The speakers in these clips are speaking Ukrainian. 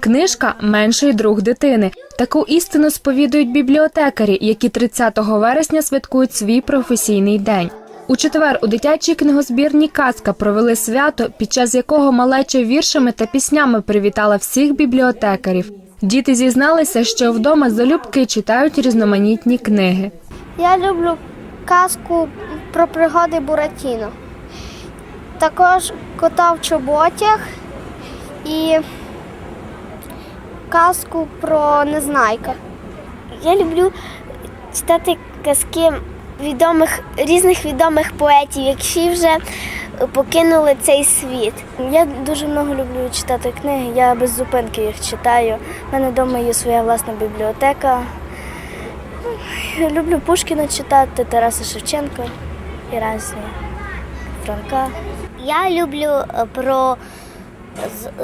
Книжка менший друг дитини. Таку істину сповідують бібліотекарі, які 30 вересня святкують свій професійний день. У четвер у дитячій книгозбірні казка провели свято, під час якого малеча віршами та піснями привітала всіх бібліотекарів. Діти зізналися, що вдома залюбки читають різноманітні книги. Я люблю казку про пригоди Буратіно. Також кота в чоботях і казку про Незнайка. Я люблю читати казки відомих різних відомих поетів, які вже покинули цей світ. Я дуже много люблю читати книги, я без зупинки їх читаю. У мене вдома є своя власна бібліотека. Я люблю Пушкіна читати, Тараса Шевченка і різні Франка. Я люблю е, про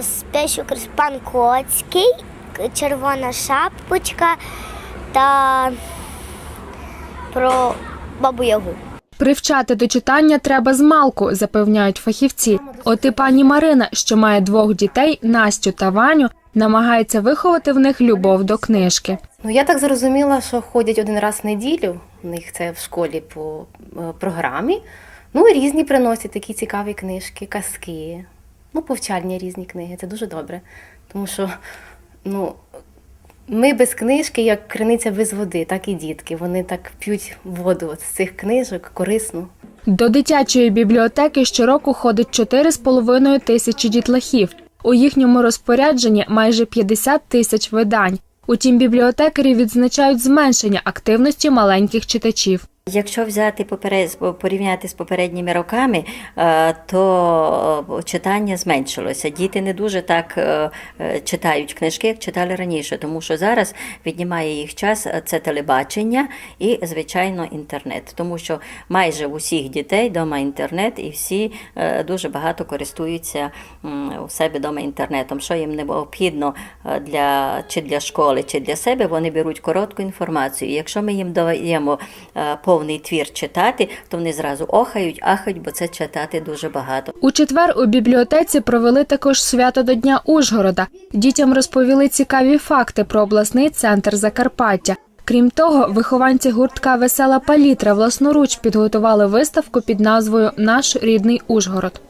спещу пан Коцький, червона шапочка та про бабу Ягу. Привчати до читання треба з малку, запевняють фахівці. От і пані Марина, що має двох дітей, Настю та Ваню, намагається виховати в них любов до книжки. Ну я так зрозуміла, що ходять один раз в неділю. У них це в школі по е, програмі. Ну і різні приносять такі цікаві книжки, казки, ну, повчальні різні книги. Це дуже добре. Тому що ну, ми без книжки, як криниця без води, так і дітки. Вони так п'ють воду з цих книжок, корисну. До дитячої бібліотеки щороку ходить 4,5 тисячі дітлахів. У їхньому розпорядженні майже 50 тисяч видань. Утім, бібліотекарі відзначають зменшення активності маленьких читачів. Якщо взяти поперед, порівняти з попередніми роками, е, то е, читання зменшилося. Діти не дуже так е, читають книжки, як читали раніше, тому що зараз віднімає їх час це телебачення і, звичайно, інтернет. Тому що майже у всіх дітей вдома інтернет, і всі дуже багато користуються у себе вдома інтернетом. Що їм необхідно для чи для школи, чи для себе, вони беруть коротку інформацію. Якщо ми їм даємо е, повний твір читати, то вони зразу охають, ахають, бо це читати дуже багато. У четвер у бібліотеці провели також свято до Дня Ужгорода. Дітям розповіли цікаві факти про обласний центр Закарпаття. Крім того, вихованці гуртка Весела палітра власноруч підготували виставку під назвою Наш рідний Ужгород.